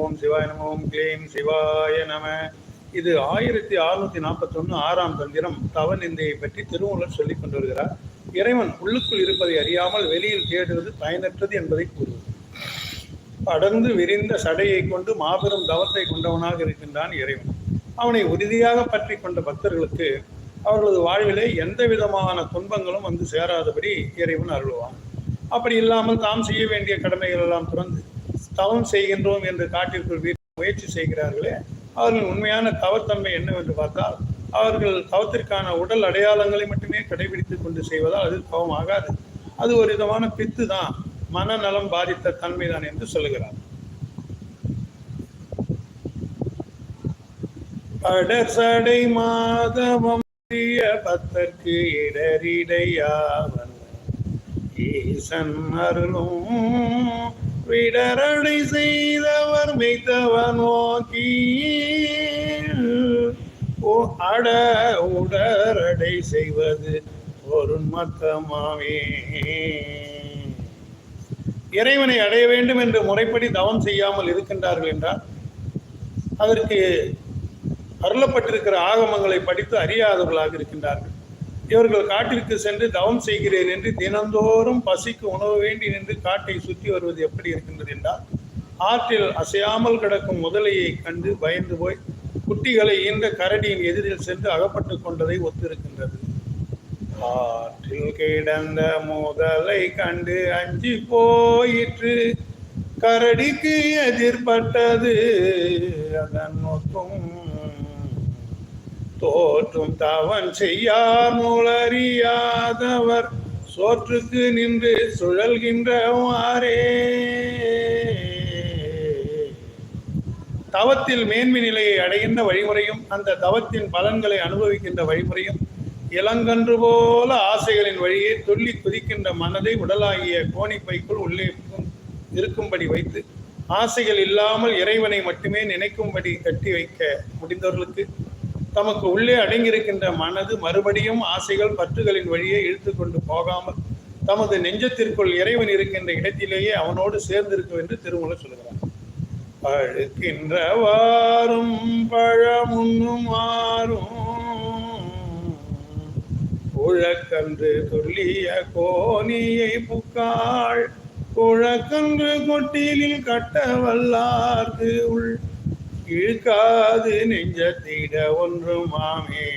ஓம் சிவாய நம ஓம் கிளீம் சிவாய நம. இது ஆயிரத்தி அறுநூத்தி நாற்பத்தி ஒன்று ஆறாம் தந்திரம் தவநிந்தையை பற்றி திருமூலர் சொல்லிக் கொண்டு வருகிறார். இறைவன் உள்ளுக்குள் இருப்பதை அறியாமல் வெளியில் தேடுவது பயனற்றது என்பதை கூறுவது படர்ந்து விரிந்த சடையை கொண்டு மாபெரும் தவத்தை கொண்டவனாக இருக்கின்றான் இறைவன். அவனை உறுதியாக பற்றி கொண்ட பக்தர்களுக்கு அவர்களது வாழ்விலே எந்த விதமான துன்பங்களும் வந்து சேராதபடி இறைவன் அருள்வான். அப்படி இல்லாமல் தாம் செய்ய வேண்டிய கடமைகள் எல்லாம் துறந்து தவம் செய்கின்றோம் என்று காட்டிற்குள் வீட்டு முயற்சி செய்கிறார்களே அவர்களின் உண்மையான தவத்தன்மை என்னவென்று பார்த்தால் அவர்கள் தவத்திற்கான உடல் அடையாளங்களை மட்டுமே கடைபிடித்துக் கொண்டு செய்வதால் அது தவம் ஆகாது. அது ஒரு விதமான பித்து தான். மனநலம் பாதித்த தன்மைதான் என்று சொல்லுகிறார் படசடை மாதவம் பத்தற்கு இடரிடையாவன். ஈசன் அருளும் விடரடை செய்தவர் மெய்த்தவர் நோக்கி அட உடரடை செய்வது ஒரு மத்தமாவே இறைவனை அடைய வேண்டும் என்று முறைப்படி தவம் செய்யாமல் இருக்கின்றார்கள் என்றால் அதற்கு அருளப்பட்டிருக்கிற ஆகமங்களை படித்து அறியாதவர்களாக இருக்கின்றார்கள். இவர்கள் காட்டிற்கு சென்று தவம் செய்கிறேன் என்று தினந்தோறும் பசிக்கு உணவு வேண்டி நின்று காட்டை சுற்றி வருவது எப்படி இருக்கின்றது என்றால் ஆற்றில் அசையாமல் கிடக்கும் முதலையை கண்டு பயந்து போய் குட்டிகளை ஈன்ற கரடியின் எதிரில் சென்று அகப்பட்டு கொண்டதை ஒத்திருக்கின்றது. ஆற்றில் கிடந்த முதலை கண்டு அஞ்சி போயிற்று. கரடிக்கு எதிர்பட்டது அதன் நோக்கம் தோற்றும் தவன் செய்யார் அறியாதவர் சோற்றுக்கு நின்று சுழல்கின்றவாறே. தவத்தில் மேன்மை நிலையை அடைகின்ற வழிமுறையும் அந்த தவத்தின் பலன்களை அனுபவிக்கின்ற வழிமுறையும் இளங்கன்று போல ஆசைகளின் வழியே துள்ளி குதிக்கின்ற மனதை உடலாகிய கோணிப்பைக்குள் உள்ளே இருக்கும்படி வைத்து ஆசைகள் இல்லாமல் இறைவனை மட்டுமே நினைக்கும்படி கட்டி வைக்க முடிந்தவர்களுக்கு தமக்கு உள்ளே அடங்கியிருக்கின்ற மனது மறுபடியும் ஆசைகள் பற்றுகளின் வழியே இழுத்து கொண்டு போகாமல் தமது நெஞ்சத்திற்குள் இறைவன் இருக்கின்ற இடத்திலேயே அவனோடு சேர்ந்திருக்கும் என்று திருமூலர் சொல்கிறார். பழுக்கின்றவாறும் பழமுன்னும் மாறும் உழக்கன்று துல்லிய கோணியை புக்காள் குழக்கன்று கொட்டிலில் கட்ட வல்லார்க்கு உள் இழுக்காது நெஞ்சத்திட ஒன்றுமாமே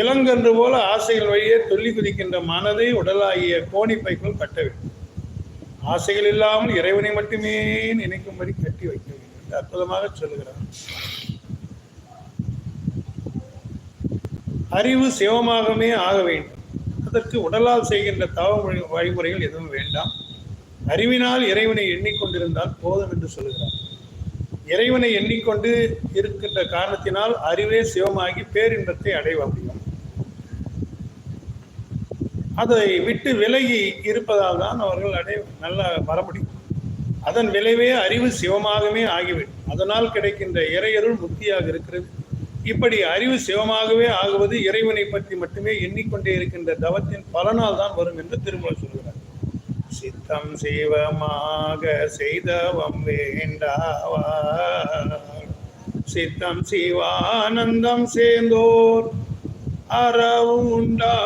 இளங்கன்று போல ஆசைகள் வழியே துள்ளி குதிக்கின்ற மனதை உடலாகிய கோணிப்பைக்குள் கட்ட வேண்டும் ஆசைகள் இல்லாமல் இறைவனை மட்டுமே நினைக்கும்படி கட்டி வைக்க வேண்டும் என்று அற்புதமாக சொல்லுகிறார். அறிவு சிவமாகவே ஆக வேண்டும். அதற்கு உடலால் செய்கின்ற தவ வழிமுறைகள் எதுவும் வேண்டாம். அறிவினால் இறைவனை எண்ணிக்கொண்டிருந்தால் போதும் என்று சொல்கிறார் இறைவனை எண்ணிக்கொண்டு இருக்கின்ற காரணத்தினால் அறிவே சிவமாகி பேரின்பத்தை அடைவ முடியும். அதை விட்டு விலகி இருப்பதால் தான் அவர்கள் அடை நல்ல வர முடியும். அதன் விளைவே அறிவு சிவமாகவே ஆகிவிடும். அதனால் கிடைக்கின்ற இறையருள் முக்தியாக இருக்கிறது. இப்படி அறிவு சிவமாகவே ஆகுவது இறைவனை பற்றி மட்டுமே எண்ணிக்கொண்டே இருக்கின்ற தவத்தின் பலனால் தான் வரும் என்று திருமலை சொல்கிறார். சித்தம் சிவமாக செய்தவம் வேண்டாவா? சித்தம் சிவானந்தம் சேர்ந்தோர் அறவுண்டா?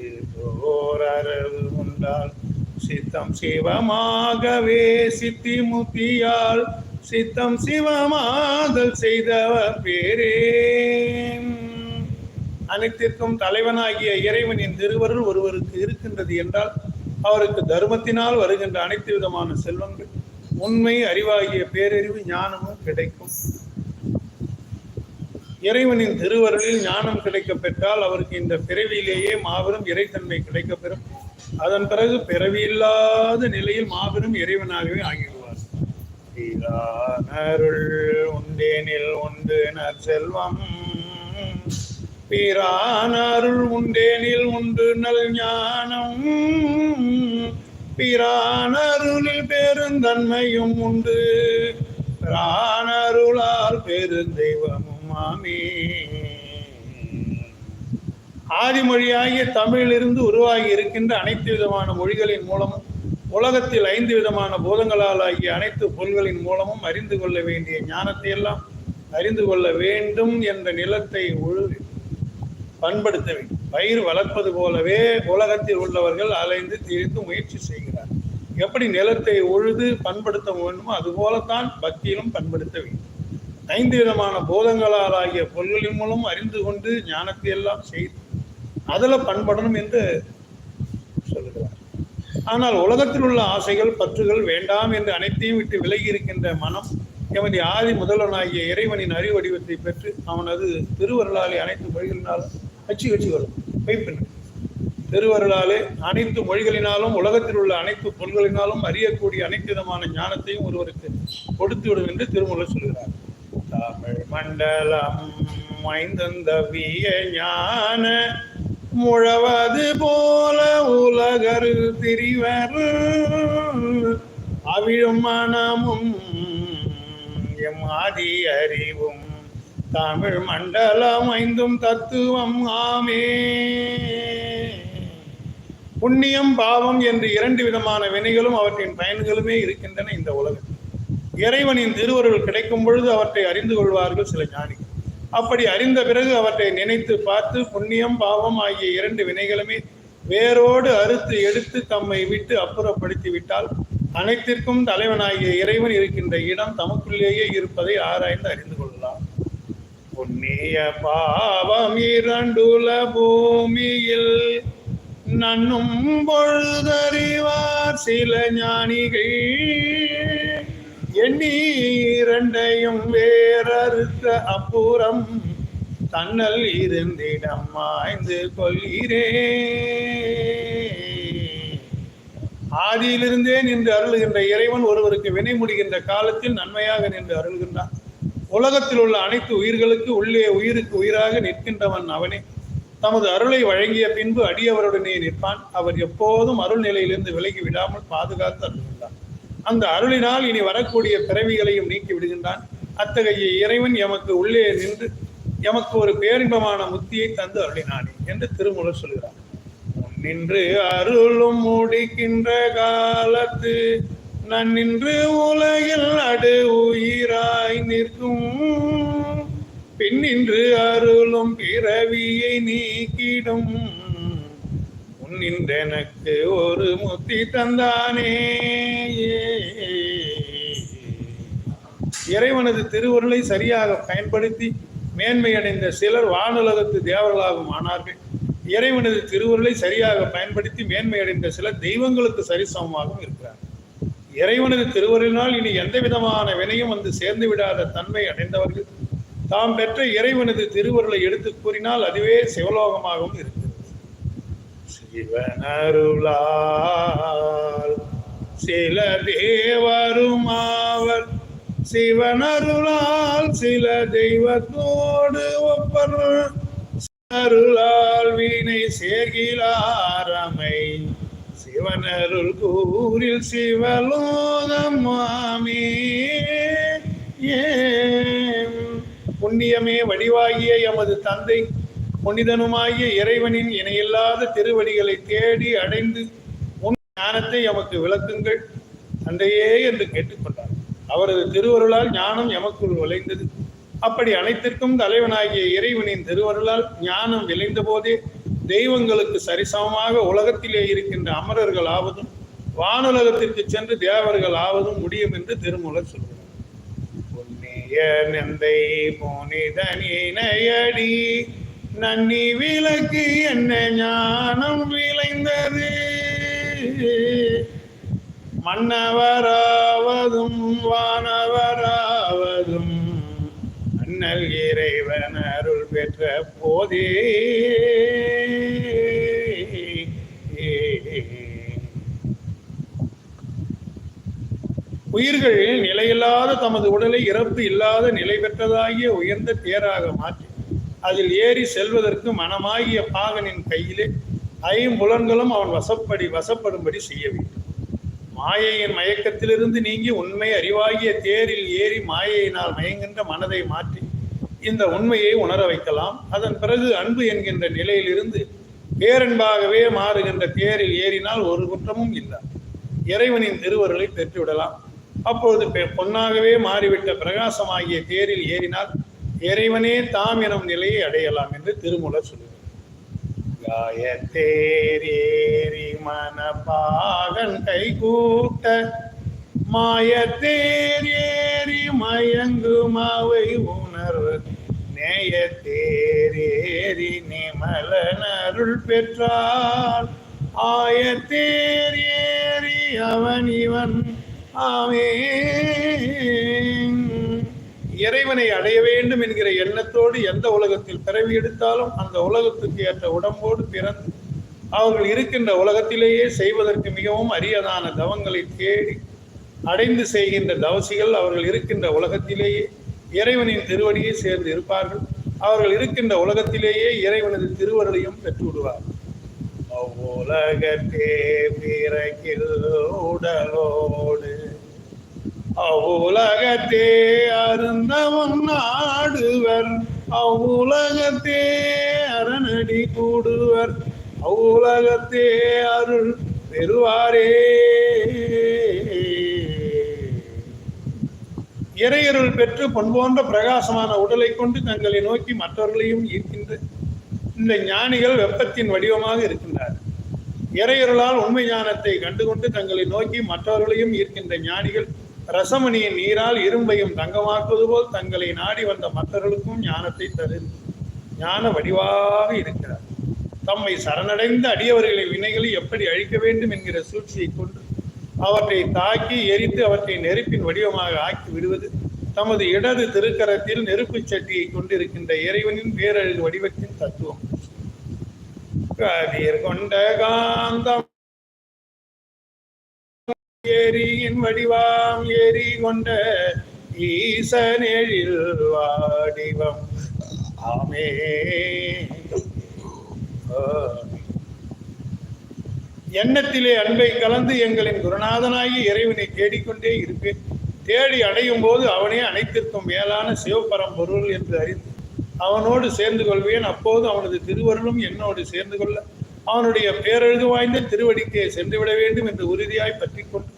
உண்டா அறவு உண்டால் சித்தம் சிவமாகவே சித்தி முத்தியால் சித்தம் சிவமாதல் செய்தவர் பேரே. அனைத்திற்கும் தலைவனாகிய இறைவனின் திருவருள் ஒருவருக்கு இருக்கின்றது என்றால் அவருக்கு தர்மத்தினால் வருகின்ற அனைத்து விதமான செல்வங்கள் உண்மை அறிவாகிய பேரறிவு ஞானமும் கிடைக்கும். இறைவனின் திருவருளில் ஞானம் கிடைக்க பெற்றால் அவருக்கு இந்த பிறவியிலேயே மாபெரும் இறைத்தன்மை கிடைக்கப்பெறும். அதன் பிறகு பிறவி இல்லாத நிலையில் மாபெரும் இறைவனாகவே ஆகிவிடுவார். அருள் உண்டேனில் உண்டு நற்செல்வம். பிரான் அருள் உண்டேனில் உண்டு நல் ஞானம். பிரான் அருளில் பெருந்தன்மையும் உண்டு. பிரான் அருளால் பெருந்தெய்வமும் ஆமே. ஆதிமொழியாகிய தமிழிலிருந்து உருவாகி இருக்கின்ற அனைத்து விதமான மொழிகளின் மூலமும் உலகத்தில் ஐந்து விதமான பூதங்களால் ஆகிய அனைத்து பொருள்களின் மூலமும் அறிந்து கொள்ள வேண்டிய ஞானத்தை எல்லாம் அறிந்து கொள்ள வேண்டும் என்ற நிலத்தை உழு பண்படுத்த வேண்டும். பயிர் வளர்ப்பது போலவே உலகத்தில் உள்ளவர்கள் அலைந்து திரிந்து முயற்சி செய்கிறார். எப்படி நிலத்தை உழுது பண்படுத்த வேண்டுமோ அதுபோலத்தான் பக்தியிலும் பண்படுத்த வேண்டும். ஐந்து விதமான போதங்களால் ஆகிய பொருள்களின் மூலம் அறிந்து கொண்டு ஞானத்தை எல்லாம் செய்து அதில் பண்படணும் என்று சொல்லுகிறார். ஆனால் உலகத்தில் உள்ள ஆசைகள் பற்றுகள் வேண்டாம் என்று அனைத்தையும் விட்டு விலகி இருக்கின்ற மனம் எமது ஆதி முதல்வனாகிய இறைவனின் அறிவடிவத்தை பெற்று அவனது திருவருளாலே அனைத்து மொழிகளினாலும் அச்சு வச்சு வரும். மெய்ப்பெண் திருவருளாலே அனைத்து மொழிகளினாலும் உலகத்தில் உள்ள அனைத்து பொருள்களினாலும் அறியக்கூடிய அனைத்து விதமான ஞானத்தையும் ஒருவருக்கு கொடுத்து விடும் என்று திருமூலர் சொல்கிறார். தமிழ் மண்டலம் மைந்தந்தவிய ஞான முழவது போல உலகரு திரிவர். அவிழும் மனமும் எம் ஆதி அறிவும் தமிழ் மண்டலம் ஐந்தும் தத்துவம் ஆமே. புண்ணியம் பாவம் என்று இரண்டு விதமான வினைகளும் அவற்றின் பயன்களுமே இருக்கின்றன இந்த உலகத்தில் இறைவனின் திருவருள் கிடைக்கும் பொழுது அவற்றை அறிந்து கொள்வார்கள் சில ஞானிகள். அப்படி அறிந்த பிறகு அவற்றை நினைத்து பார்த்து புண்ணியம் பாவம் ஆகிய இரண்டு வினைகளுமே வேரோடு அறுத்து எடுத்து தம்மை விட்டு அப்புறப்படுத்தி விட்டால் அனைத்திற்கும் தலைவனாகிய இறைவன் இருக்கின்ற இடம் தமக்குள்ளேயே இருப்பதை ஆராய்ந்து அறிந்து புண்ணிய பாவம் இரண்டுல பூமியில் நன்னும் பொழுதறிவார் சில ஞானிகள். எண்ணி இரண்டையும் வேறறுக்க அப்புறம் தன்னல் இருந்திடம் மாய்ந்து கொள்கிறே. ஆதியிலிருந்தே நின்று அருளுகின்ற இறைவன் ஒருவருக்கு வினை முடிகின்ற காலத்தில் நன்மையாக நின்று அருள்கின்றான். உலகத்தில் உள்ள அனைத்து உயிர்களுக்கு உள்ளே உயிருக்கு உயிராக நிற்கின்றவன் அவனே. தமது அருளை வழங்கிய பின்பு அடியவருடனே நிற்பான். அவர் எப்போதும் அருள் நிலையிலிருந்து விலகி விடாமல் பாதுகாத்து அருள்கின்றான் அந்த அருளினால் இனி வரக்கூடிய பிறவிகளையும் நீக்கி விடுகின்றான். அத்தகைய இறைவன் எமக்கு உள்ளே நின்று எமக்கு ஒரு பேரின்பமான முத்தியை தந்து அருளினானே என்று திருமூலர் சொல்கிறார். நின்று அருளும் முடிக்கின்ற காலத்து நான் நின்று உலகில் அடு உயிராய் நிற்கும். பின்னின்று அருளும் பிறவியை நீக்கிடும். உன்னின்றெனக்கு ஒரு முத்தி தந்தானே. இறைவனது திருவருளை சரியாக பயன்படுத்தி மேன்மையடைந்த சிலர் வானுலகத்து தேவர்களாகவும் ஆனார்கள். இறைவனது திருவருளை சரியாக பயன்படுத்தி மேன்மையடைந்த சிலர் தெய்வங்களுக்கு சரிசமமாகவும் இருக்கிறார் இறைவனது திருவருளினால் இனி எந்த விதமான வினையும் வந்து சேர்ந்து விடாத தன்மை அடைந்தவர்கள் தாம் பெற்ற இறைவனது திருவருளை எடுத்து கூறினால் அதுவே சிவலோகமாகவும் இருக்கிறது. சிவனருளால் சில தேவருமாவர் சிவனருளால் சில தெய்வத்தோடு ஒப்பர். அருளால் வீணை சேகிலாரமை சிவனருள் கூறில் சிவலோகம் மாமே புண்ணியமே வடிவாகிய எமது தந்தை புனிதனுமாகிய இறைவனின் இணையில்லாத திருவடிகளை தேடி அடைந்து உன் ஞானத்தை எமக்கு விளக்குங்கள். தந்தையே என்று கேட்டுக்கொண்டார். அவரது திருவருளால் ஞானம் எமக்குள் விளைந்தது. அப்படி அனைத்திற்கும் தலைவனாகிய இறைவனின் திருவருளால் ஞானம் விளைந்த போதே தெய்வங்களுக்கு சரிசமமாக உலகத்திலே இருக்கின்ற அமரர்கள் ஆவதும் வானுலகத்திற்கு சென்று தேவர்கள் ஆவதும் முடியும் என்று திருமூலர் சொல்கிறார். புண்ணிய நந்தை புனிதனியடி நன்னி விளக்கு என்ன ஞானம் விளைந்தது? மன்னவராவதும் வானவராவதும் இன்னல் இறைவன் அருள் பெற்ற போதே. உயிர்கள் நிலையில்லாத தமது உடலை இறப்பு இல்லாத நிலை பெற்றதாகிய உயர்ந்த தேராக மாற்றி அதில் ஏறி செல்வதற்கு மனமாகிய பாகனின் கையிலே ஐம்புலன்களும் அவன் வசப்படி வசப்படும்படி செய்ய வேண்டும். மாயையின் மயக்கத்திலிருந்து நீங்கி உண்மை அறிவாகிய தேரில் ஏறி மாயையினால் மயங்கின்ற மனதை மாற்றி இந்த உண்மையை உணர வைக்கலாம். அதன் பிறகு அன்பு என்கின்ற நிலையிலிருந்து பேரன்பாகவே மாறுகின்ற தேரில் ஏறினால் ஒரு குற்றமும் இல்லை. இறைவனின் திருவருளை பெற்றுவிடலாம். அப்பொழுது பெ- பொன்னாகவே மாறிவிட்ட பிரகாசமாகிய தேரில் ஏறினால் இறைவனே தாம் எனும் நிலையை அடையலாம் என்று திருமூலர் சொல்லுகிறார். காயத்தேரேரி மனபாகன் கைகூட்ட மாயத்தேரேரி மயங்கும் அவை உணர்வு நேயத்தேரேரி நிமலன் அருள் பெற்றால் ஆயத்தேரேரி அவன் இவன். ஆமே இறைவனை அடைய வேண்டும் என்கிற எண்ணத்தோடு எந்த உலகத்தில் பிறவி எடுத்தாலும் அந்த உலகத்துக்கு ஏற்ற உடம்போடு பிறந்து அவர்கள் இருக்கின்ற உலகத்திலேயே செய்வதற்கு மிகவும் அரியதான தவங்களை தேடி அடைந்து செய்கின்ற தவசிகள் அவர்கள் இருக்கின்ற உலகத்திலேயே இறைவனின் திருவடியை சேர்ந்து இருப்பார்கள். அவர்கள் இருக்கின்ற உலகத்திலேயே இறைவனது திருவருளையும் பெற்று விடுவார்கள் அவ்வுலகத்தே பிறகில் உடலோடு அவ்வுலகத்தே அருந்தவன் நாடுவர் அவ்வுலகத்தே அரணடி கூடுவர் அவ்வுலகத்தே அருள் பெறுவாரே. இறையருள் பெற்று பொன் போன்ற பிரகாசமான உடலை கொண்டு தங்களை நோக்கி மற்றவர்களையும் ஈர்க்கின்ற இந்த ஞானிகள் வெப்பத்தின் வடிவமாக இருக்கின்றார்கள் இறையருளால் உண்மை ஞானத்தை கண்டுகொண்டு தங்களை நோக்கி மற்றவர்களையும் ஈர்க்கின்ற ஞானிகள் ரசமணியின் நீரால் இரும்பையும் தங்கமாக்குவது போல் தங்களை நாடி வந்த மற்றவர்களுக்கும் ஞானத்தை தரு ஞான வடிவாக இருக்கிறார். தம்மை சரணடைந்த அடியவர்களை வினைகளை எப்படி அழிக்க வேண்டும் என்கிற சூழ்ச்சியை கொண்டு அவற்றை தாக்கி எரித்து அவற்றை நெருப்பின் வடிவமாக ஆக்கி விடுவது தமது இடது திருக்கரத்தில் நெருப்புச் சட்டியை கொண்டிருக்கின்ற இறைவனின் பேரழகு வடிவத்தின் தத்துவம். கதிர் கொண்ட காந்தம் எரியின் வடிவாம் எரி கொண்ட ஈசனெழில் வாடிவம். ஆமே எண்ணத்திலே அன்பை கலந்து எங்களின் குருநாதனாகி இறைவனை தேடிக்கொண்டே இருப்பேன். தேடி அடையும் போது அவனே அனைத்திற்கும் மேலான சிவபரம்பொருள் என்று அறிந்து அவனோடு சேர்ந்து கொள்வேன். அப்போது அவனது திருவருளும் என்னோடு சேர்ந்து கொள்ள அவனுடைய பேரழுது வாய்ந்த திருவடிக்கே சென்று விட வேண்டும் என்று உறுதியாய் பற்றி கொண்டு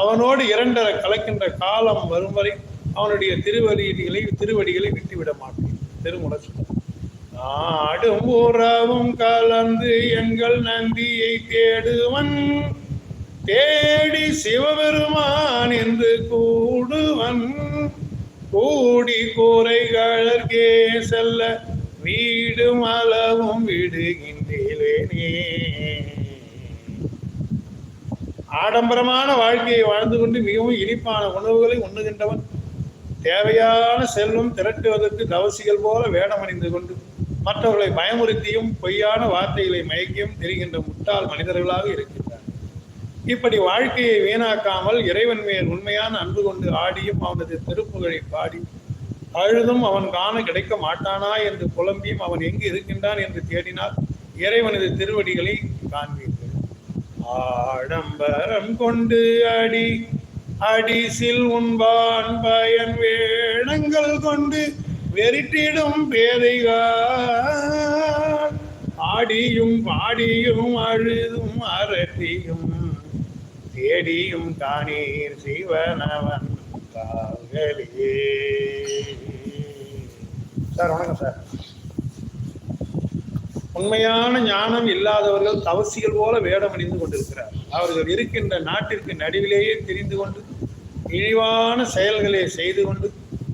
அவனோடு இரண்டர கலக்கின்ற காலம் வரும் வரை அவனுடைய திருவடிகளை திருவடிகளை விட்டுவிட மாட்டேன். திருமுறை ஆடும் உறவும் கலந்து எங்கள் நந்தியை தேடுவன். தேடி சிவபெருமான் என்று கூடுவன். கூடி கூரைகளற்கே செல்ல வீடும் அளவும் விடுகின்றேனே. ஆடம்பரமான வாழ்க்கையை வாழ்ந்து கொண்டு மிகவும் இனிப்பான உணவுகளை உண்ணுகின்றவன். தேவையான செல்வம் திரட்டுவதற்கு தவசிகள் போல வேடமணிந்து கொண்டு மற்றவர்களை பயமுறுத்தியும் பொய்யான வார்த்தைகளை மயக்கியும் தெரிகின்ற முட்டாள் மனிதர்களாக இருக்கின்றனர் இப்படி வாழ்க்கையை வீணாக்காமல் இறைவன் மேல் உண்மையான அன்பு கொண்டு ஆடியும் அவனது திருப்புகழை பாடி அழுதும் அவன் காண கிடைக்க மாட்டானா என்று புலம்பியும் அவன் எங்கு இருக்கின்றான் என்று தேடினால் இறைவனது திருவடிகளை காண்பீர்கள். ஆடம்பரம் கொண்டு அடி அடிசில் உண்பான் பயன் வேடங்கள் கொண்டு வெறிட்டிடும் பேதைகள். ஆடியும் பாடியும் அழுதும் அரட்டியும் தேடியும் காணீர் சிவனவன் கால்களே. சார் வணக்கம் சார். உண்மையான ஞானம் இல்லாதவர்கள் தவசிகள் போல வேடம் அணிந்து கொண்டிருக்கிறார். அவர்கள் இருக்கின்ற நாட்டிற்கு நடுவிலேயே தெரிந்து கொண்டு இழிவான செயல்களை செய்து கொண்டு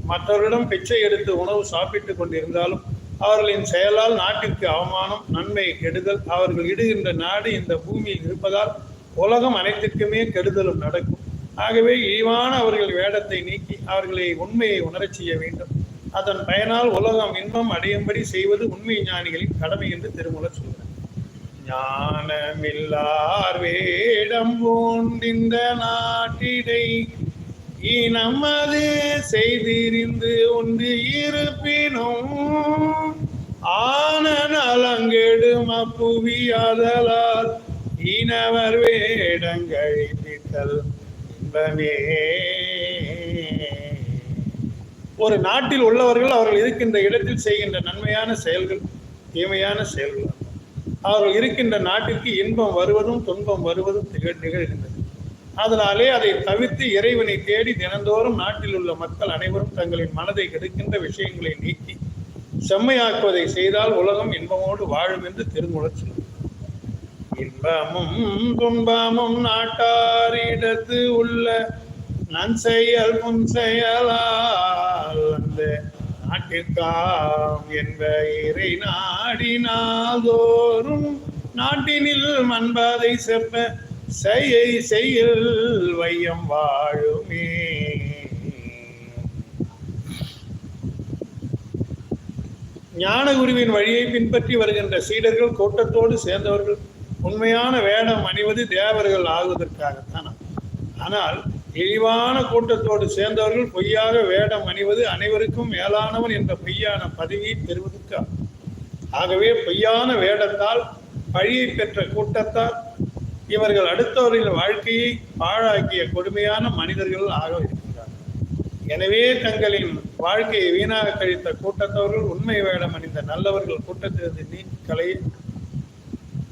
மற்றவரிடம் பிச்சை எடுத்து உணவு சாப்பிட்டுக் கொண்டிருந்தாலும் அவர்களின் செயலால் நாட்டிற்கு அவமானம் நன்மை கெடுதல் அவர்கள் இடுகின்ற நாடு இந்த பூமியில் இருப்பதால் உலகம் அனைத்திற்குமே கெடுதலும் நடக்கும். ஆகவே இழிவான அவர்கள் வேடத்தை நீக்கி அவர்களை உண்மையை உணரச் செய்ய வேண்டும். அதன் பயனால் உலகம் இன்பம் அடையும்படி செய்வது உண்மை ஞானிகளின் கடமை என்று திருமூலர் சொல்கிறார். ஞானமில்லார் வேடம் பூண்டிந்த நாட்டிடை இனமது செய்திருந்து உண்டு இருப்பினும் ஆன நலங்கெடும் அப்புவியாதலால் இனவர் வேடங்கழித்தல் இன்பமே. ஒரு நாட்டில் உள்ளவர்கள் அவர்கள் இருக்கின்ற இடத்தில் செய்கின்ற நன்மையான செயல்கள் தீமையான செயல்கள். அவர்கள் இருக்கின்ற நாட்டிற்கு இன்பம் வருவதும் துன்பம் வருவதும் திகழ் நிகழ்கின்றது. அதனாலே அதை தவிர்த்து இறைவனை தேடி தினந்தோறும் நாட்டில் உள்ள மக்கள் அனைவரும் தங்களின் மனதை கெடுக்கின்ற விஷயங்களை நீக்கி செம்மையாக்குவதை செய்தால் உலகம் இன்பமோடு வாழும் என்று திருமுழச் இன்பமும் துன்பமும் நாட்டாரிடத்து உள்ள நன்செயல் முன் செயலால் அந்த நாட்டிற்காம் என்ப இறை நாடினாதோறும் நாட்டினில் மண்பாதை செப்ப செய்யை செய்யில் வையம் வாழுமே. ஞானகுருவின் வழியை பின்பற்றி வருகின்ற சீடர்கள் கூட்டத்தோடு சேர்ந்தவர்கள் உண்மையான வேடம் அணிவது தேவர்கள் ஆகுவதற்காகத்தான். ஆனால் இழிவான கூட்டத்தோடு சேர்ந்தவர்கள் பொய்யாக வேடம் அணிவது அனைவருக்கும் மேலானவன் என்ற பொய்யான பதவியை பெறுவதற்காக. ஆகவே பொய்யான வேடத்தால் பழியை பெற்ற கூட்டத்தால் இவர்கள் அடுத்தவரின் வாழ்க்கையை பாழாக்கிய கொடுமையான மனிதர்கள் ஆக எனவே தங்களின் வாழ்க்கையை வீணாக கழித்த கூட்டத்தவர்கள் உண்மை வேடம் அணிந்த நல்லவர்கள் கூட்டத்திலிருந்து நீ கலை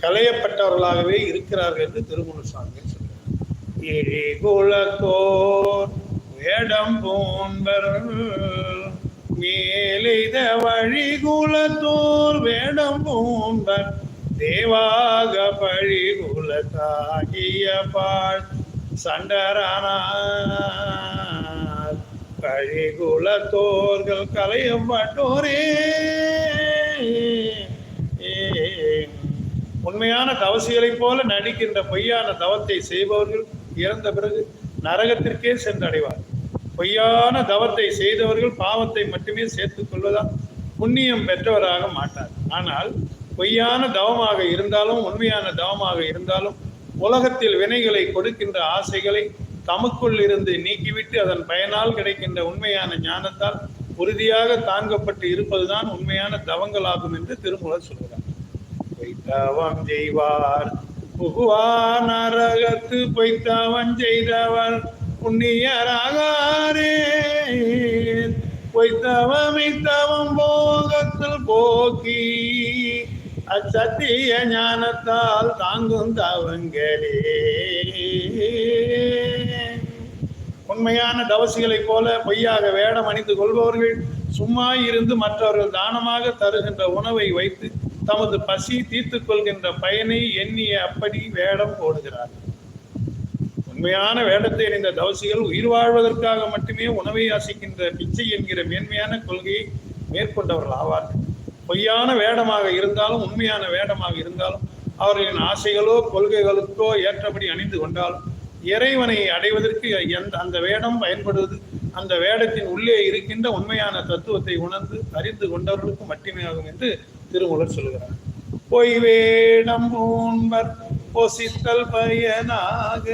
களையப்பட்டவர்களாகவே இருக்கிறார்கள் என்று திருமூல சுவாமி சொல்கிறார் வேடம் போன்பர் மேலெய்த வழி குலத்தோர் வேடம் போன்பர் தேவாக பழி குலத்தாகிய பாழ் சண்டரானார். பழி கலையும் களையப்பட்டோரே உண்மையான தவசிகளைப் போல நடிக்கின்ற பொய்யான தவத்தை செய்பவர்கள் இறந்த பிறகு நரகத்திற்கே சென்றடைவார். பொய்யான தவத்தை செய்தவர்கள் பாவத்தை மட்டுமே சேர்த்துக் கொள்வதால் புண்ணியம் பெற்றவராக மாட்டார். ஆனால் பொய்யான தவமாக இருந்தாலும் உண்மையான தவமாக இருந்தாலும் உலகத்தில் வினைகளை கொடுக்கின்ற ஆசைகளை தமக்குள் இருந்து நீக்கிவிட்டு அதன் பயனால் கிடைக்கின்ற உண்மையான ஞானத்தால் உறுதியாக தாங்கப்பட்டு இருப்பதுதான் உண்மையான தவங்களாகும் என்று திருமூலர் சொல்கிறார். பொய்த்தவம் செய்வார் புகுவார் நரகத்து பொய்த்தவம் செய்தவர் புண்ணியராகாரே. பொய்த்தவமித்தவம் போகத்தில் போக்கி அச்சத்திய ஞானத்தால் தாங்கும் தவங்களே. உண்மையான தவசிகளைப் போல பொய்யாக வேடம் அணிந்து கொள்பவர்கள் சும்மா இருந்து மற்றவர்கள் தானமாக தருகின்ற உணவை வைத்து தமது பசி தீர்த்துக் கொள்கின்ற பயனை எண்ணிய அப்படி வேடம் போடுகிறார் உண்மையான வேடத்தை அணிந்த தவசிகள் உயிர் வாழ்வதற்காக மட்டுமே உணவை ஆசிக்கின்ற பிச்சை என்கிற மேன்மையான கொள்கையை மேற்கொண்டவர்கள் ஆவார்கள் பொய்யான வேடமாக இருந்தாலும் உண்மையான வேடமாக இருந்தாலும் அவர்களின் ஆசைகளோ கொள்கைகளுக்கோ ஏற்றபடி அணிந்து கொண்டாலும் இறைவனை அடைவதற்கு எந்த அந்த வேடம் பயன்படுவது அந்த வேடத்தின் உள்ளே இருக்கின்ற உண்மையான தத்துவத்தை உணர்ந்து அறிந்து கொண்டவர்களுக்கு மட்டுமே ஆகும் என்று திருமூலர் சொல்கிறார். பொய் வேடம் ஊன்பர் பொசித்தல் பயனாக.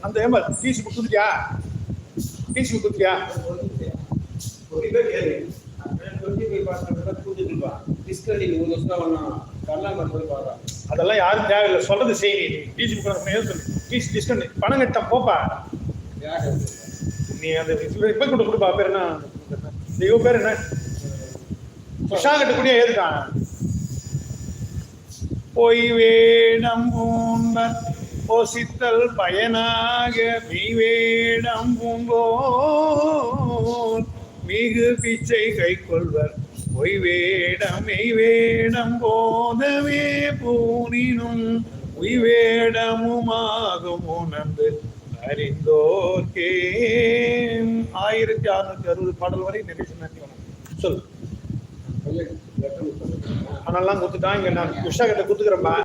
அந்த ஏமா டிசி புக் குடுத்தியா டிசி புக் குடுத்தியா அதெல்லாம் யாரும் தேவையில்லை. சொல்றது செய்தி. டிசி புக் டிசி டிஸ்கவுண்ட் பணம் கட்ட போப்பா. நீ அந்த இப்போ கொண்டு கொடுப்பா. பேர் என்ன? தெய்வ பேர் என்ன? உஷா கட்டக்கூடிய ஏதுக்கான் பொய் வேடம் பூம்பர் போசித்தல் பயனாக மெய் வேடம் பூங்கோல். மிகு பிச்சை கை கொள்வர் பொய் வேடம் வேடம் போதவே பூனினும் உய் வேடமுமாகும் உணர்ந்து அறிந்தோர்க்கே. ஆயிரத்தி அறுநூத்தி அறுபது பாடல் வரை நிறைய சொல் பணம்லாம் கொடுத்துட்டான் இங்க நான் உஷா கிட்ட கொடுத்துக்கிறேன்பா